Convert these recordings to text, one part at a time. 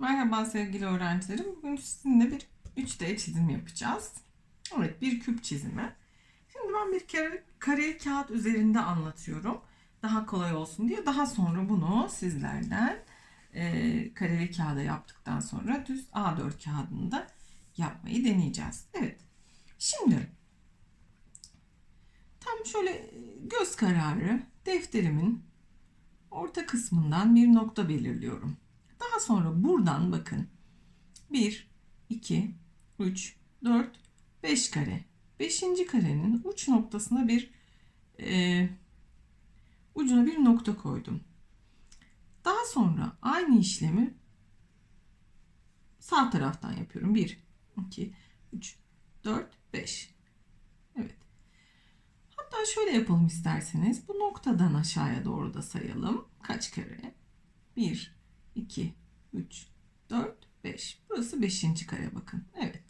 Merhaba sevgili öğrencilerim. Bugün sizinle bir 3D çizim yapacağız. Evet bir küp çizimi. Şimdi ben bir kere kareli kağıt üzerinde anlatıyorum. Daha kolay olsun diye. Daha sonra bunu sizlerden e, kareli kağıda yaptıktan sonra düz A4 kağıdında yapmayı deneyeceğiz. Evet. Şimdi tam şöyle göz kararı defterimin orta kısmından bir nokta belirliyorum. Daha sonra buradan bakın 1, 2, 3, 4, 5 kare. 5. karenin uç noktasına bir e, ucuna bir nokta koydum. Daha sonra aynı işlemi sağ taraftan yapıyorum. 1, 2, 3, 4, 5. Evet. Hatta şöyle yapalım isterseniz. Bu noktadan aşağıya doğru da sayalım. Kaç kare? 1, 2, 3, 4, 5. Burası 5. kare bakın. Evet.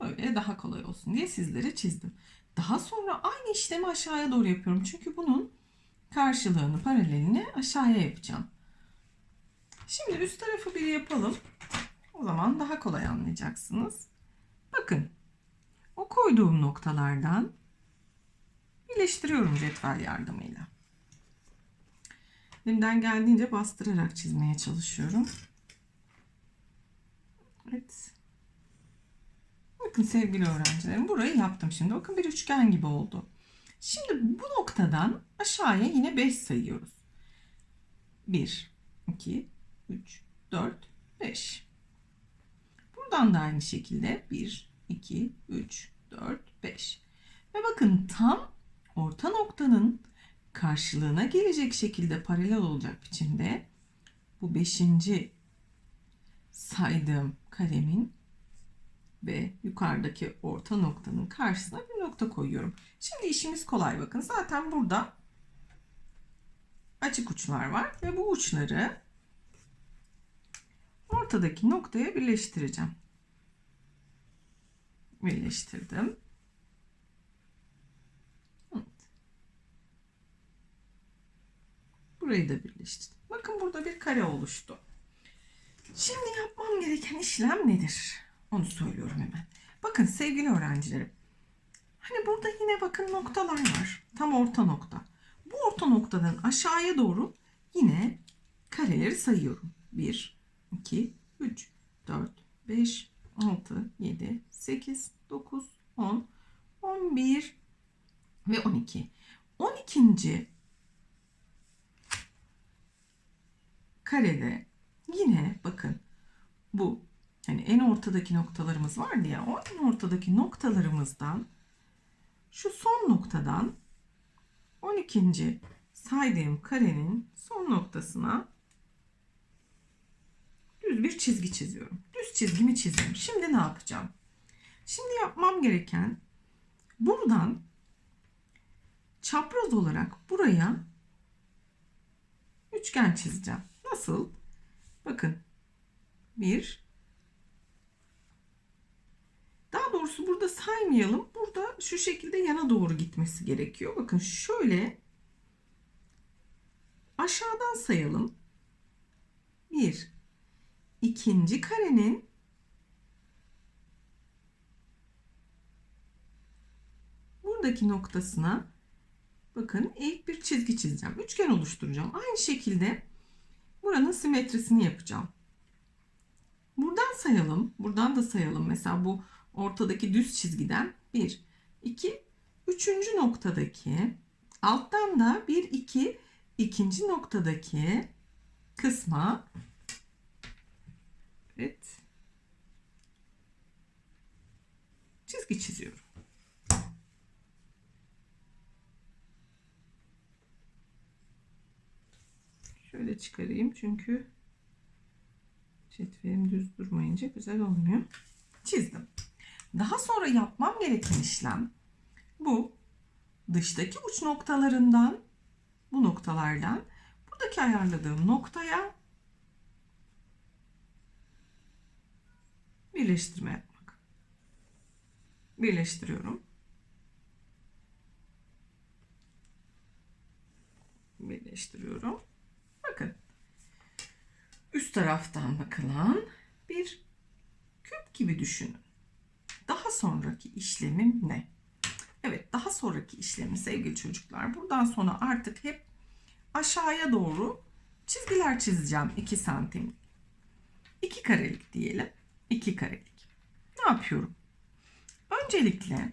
Böyle daha kolay olsun diye sizlere çizdim. Daha sonra aynı işlemi aşağıya doğru yapıyorum. Çünkü bunun karşılığını, paralelini aşağıya yapacağım. Şimdi üst tarafı bir yapalım. O zaman daha kolay anlayacaksınız. Bakın. O koyduğum noktalardan birleştiriyorum cetvel yardımıyla. Elimden geldiğince bastırarak çizmeye çalışıyorum. Evet. Bakın sevgili öğrencilerim burayı yaptım şimdi. Bakın bir üçgen gibi oldu. Şimdi bu noktadan aşağıya yine 5 sayıyoruz. 1, 2, 3, 4, 5. Buradan da aynı şekilde 1, 2, 3, 4, 5. Ve bakın tam orta noktanın karşılığına gelecek şekilde paralel olacak biçimde bu beşinci saydığım karemin ve yukarıdaki orta noktanın karşısına bir nokta koyuyorum. Şimdi işimiz kolay bakın. Zaten burada açık uçlar var ve bu uçları ortadaki noktaya birleştireceğim. Birleştirdim. Burayı da birleştirdim. Bakın burada bir kare oluştu. Şimdi yapmam gereken işlem nedir? Onu söylüyorum hemen. Bakın sevgili öğrencilerim. Hani burada yine bakın noktalar var. Tam orta nokta. Bu orta noktadan aşağıya doğru yine kareleri sayıyorum. 1, 2, 3, 4, 5, 6, 7, 8, 9, 10, 11 ve 12. 12 karede yine bakın bu hani en ortadaki noktalarımız vardı ya o en ortadaki noktalarımızdan şu son noktadan 12. saydığım karenin son noktasına düz bir çizgi çiziyorum. Düz çizgimi çizdim. Şimdi ne yapacağım? Şimdi yapmam gereken buradan çapraz olarak buraya üçgen çizeceğim. Nasıl? Bakın. Bir. Daha doğrusu burada saymayalım. Burada şu şekilde yana doğru gitmesi gerekiyor. Bakın şöyle aşağıdan sayalım. Bir. ikinci karenin buradaki noktasına bakın eğik bir çizgi çizeceğim. Üçgen oluşturacağım. Aynı şekilde buranın simetrisini yapacağım. Buradan sayalım. Buradan da sayalım. Mesela bu ortadaki düz çizgiden 1, 2, 3. noktadaki alttan da 1, 2, ikinci noktadaki kısma evet çizgi çiziyorum. Şöyle çıkarayım çünkü cetvelim düz durmayınca güzel olmuyor. Çizdim. Daha sonra yapmam gereken işlem bu dıştaki uç noktalarından bu noktalardan buradaki ayarladığım noktaya birleştirme yapmak. Birleştiriyorum. Birleştiriyorum. Üst taraftan bakılan bir küp gibi düşünün. Daha sonraki işlemim ne? Evet, daha sonraki işlemi sevgili çocuklar. Buradan sonra artık hep aşağıya doğru çizgiler çizeceğim 2 santim. 2 karelik diyelim. 2 karelik. Ne yapıyorum? Öncelikle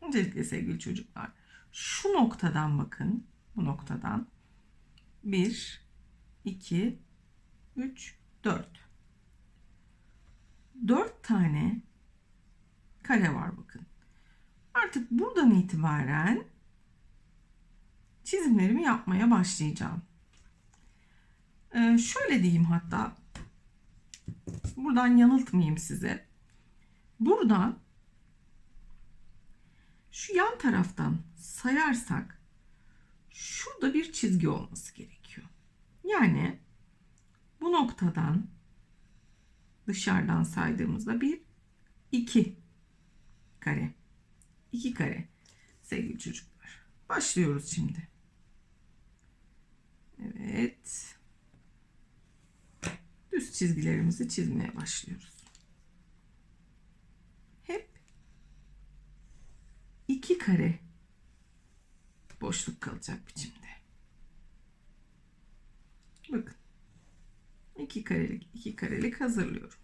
öncelikle sevgili çocuklar şu noktadan bakın. Bu noktadan 1 2 3 4 4 tane kare var bakın. Artık buradan itibaren çizimlerimi yapmaya başlayacağım. Ee, şöyle diyeyim hatta buradan yanıltmayayım size. Buradan şu yan taraftan sayarsak şurada bir çizgi olması gerekiyor. Yani bu noktadan dışarıdan saydığımızda bir iki kare. 2 kare sevgili çocuklar. Başlıyoruz şimdi. Evet. Düz çizgilerimizi çizmeye başlıyoruz. Hep 2 kare boşluk kalacak biçimde. Bakın. 2 karelik 2 karelik hazırlıyorum.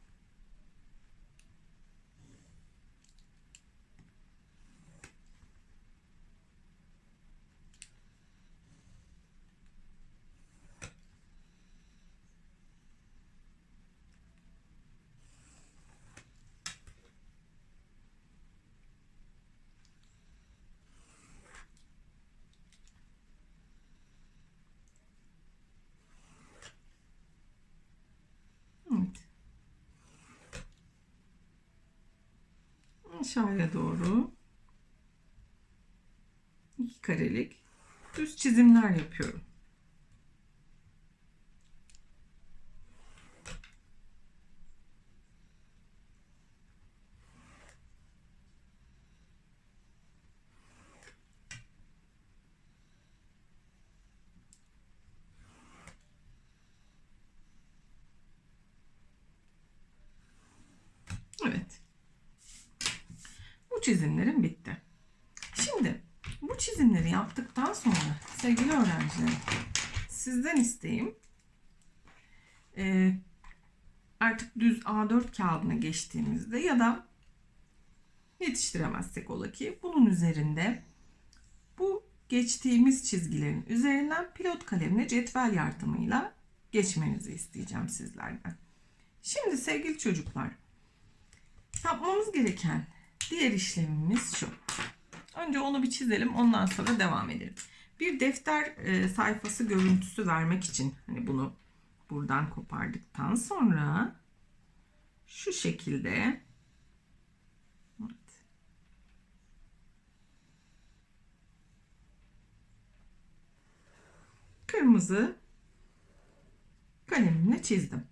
Evet. Aşağıya doğru iki karelik düz çizimler yapıyorum. Evet. Bu çizimlerim bitti. Şimdi bu çizimleri yaptıktan sonra sevgili öğrencilerim sizden isteğim e, artık düz A4 kağıdına geçtiğimizde ya da yetiştiremezsek ola ki bunun üzerinde bu geçtiğimiz çizgilerin üzerinden pilot kalemle cetvel yardımıyla geçmenizi isteyeceğim sizlerden. Şimdi sevgili çocuklar yapmamız gereken diğer işlemimiz şu. Önce onu bir çizelim ondan sonra devam edelim. Bir defter e, sayfası görüntüsü vermek için hani bunu buradan kopardıktan sonra şu şekilde kırmızı kalemimle çizdim.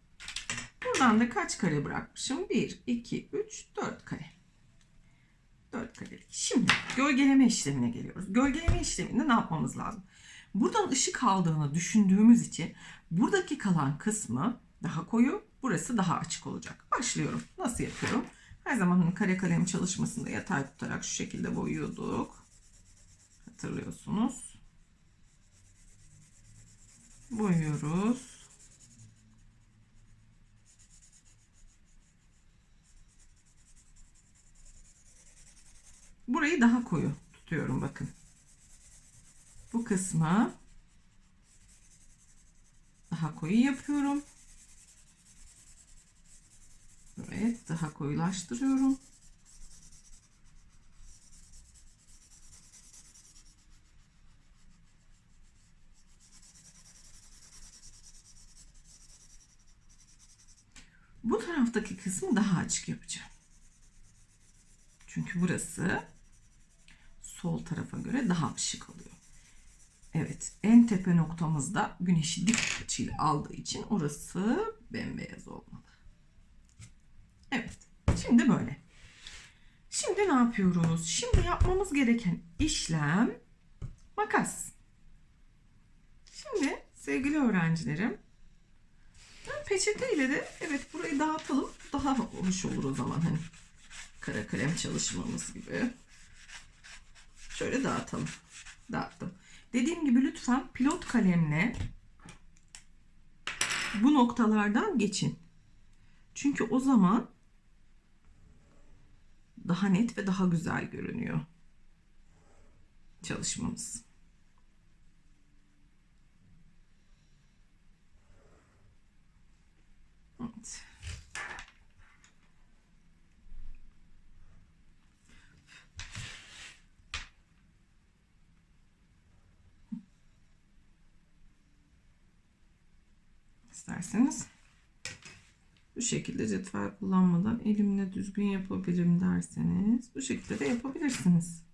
Buradan da kaç kare bırakmışım? 1, 2, 3, 4 kare. 4 karelik. Şimdi gölgeleme işlemine geliyoruz. Gölgeleme işleminde ne yapmamız lazım? Buradan ışık aldığını düşündüğümüz için buradaki kalan kısmı daha koyu, burası daha açık olacak. Başlıyorum. Nasıl yapıyorum? Her zaman hani kare kalem çalışmasında yatay tutarak şu şekilde boyuyorduk. Hatırlıyorsunuz. Boyuyoruz. Burayı daha koyu tutuyorum bakın. Bu kısmı daha koyu yapıyorum. Evet, daha koyulaştırıyorum. Bu taraftaki kısmı daha açık yapacağım. Çünkü burası sol tarafa göre daha ışık alıyor. Evet en tepe noktamızda güneşi dik açıyla aldığı için orası bembeyaz olmalı. Evet şimdi böyle. Şimdi ne yapıyoruz? Şimdi yapmamız gereken işlem makas. Şimdi sevgili öğrencilerim peçeteyle de evet burayı dağıtalım. Daha hoş olur o zaman hani kara kalem çalışmamız gibi. Şöyle dağıtalım. Dağıttım. Dediğim gibi lütfen pilot kalemle bu noktalardan geçin. Çünkü o zaman daha net ve daha güzel görünüyor çalışmamız. Evet. İsterseniz bu şekilde cetvel kullanmadan elimle düzgün yapabilirim derseniz bu şekilde de yapabilirsiniz.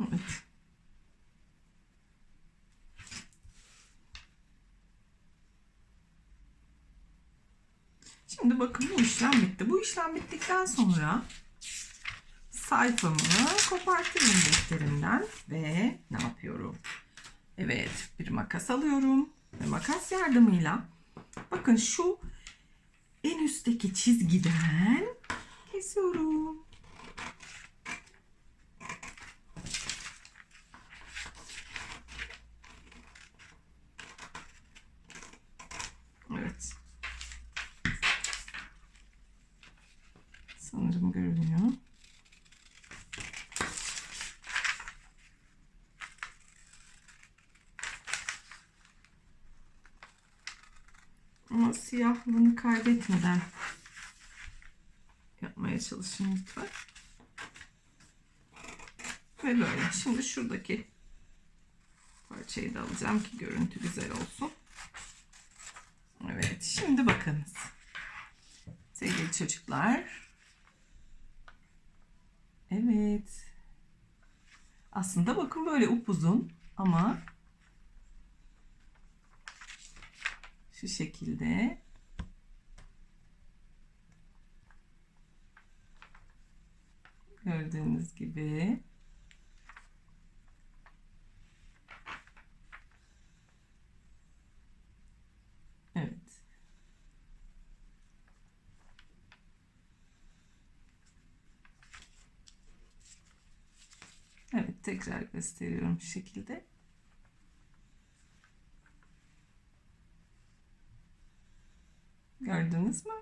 Evet. Şimdi bakın bu işlem bitti. Bu işlem bittikten sonra sayfamı kopartıyorum defterimden ve ne yapıyorum? Evet bir makas alıyorum ve makas yardımıyla bakın şu en üstteki çizgiden kesiyorum. Evet. Sanırım görünüyor. Ama siyahlığını kaybetmeden yapmaya çalışın lütfen. Ve böyle. Şimdi şuradaki parçayı da alacağım ki görüntü güzel olsun. Evet. Şimdi bakınız. Sevgili çocuklar. Evet. Aslında bakın böyle upuzun ama şu şekilde. Gördüğünüz gibi. Evet. Evet tekrar gösteriyorum şu şekilde Gördünüz mü?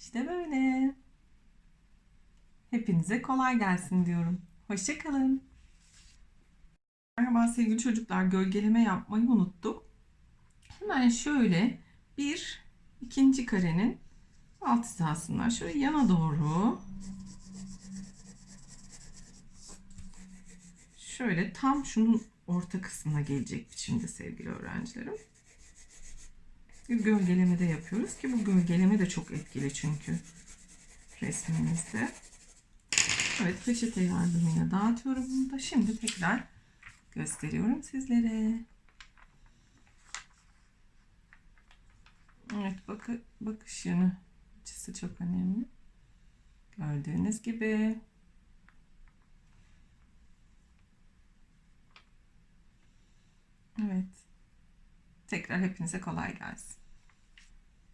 İşte böyle. Hepinize kolay gelsin diyorum. Hoşçakalın. Merhaba sevgili çocuklar. Gölgeleme yapmayı unuttuk. Hemen şöyle bir ikinci karenin alt hizasından şöyle yana doğru şöyle tam şunun orta kısmına gelecek biçimde sevgili öğrencilerim. Bir gölgeleme de yapıyoruz ki bu gölgeleme de çok etkili çünkü resmimizde. Evet peçete yardımıyla dağıtıyorum bunu da. Şimdi tekrar gösteriyorum sizlere. Evet bakı, bakış yönü açısı çok önemli. Gördüğünüz gibi. Evet. Tekrar hepinize kolay gelsin.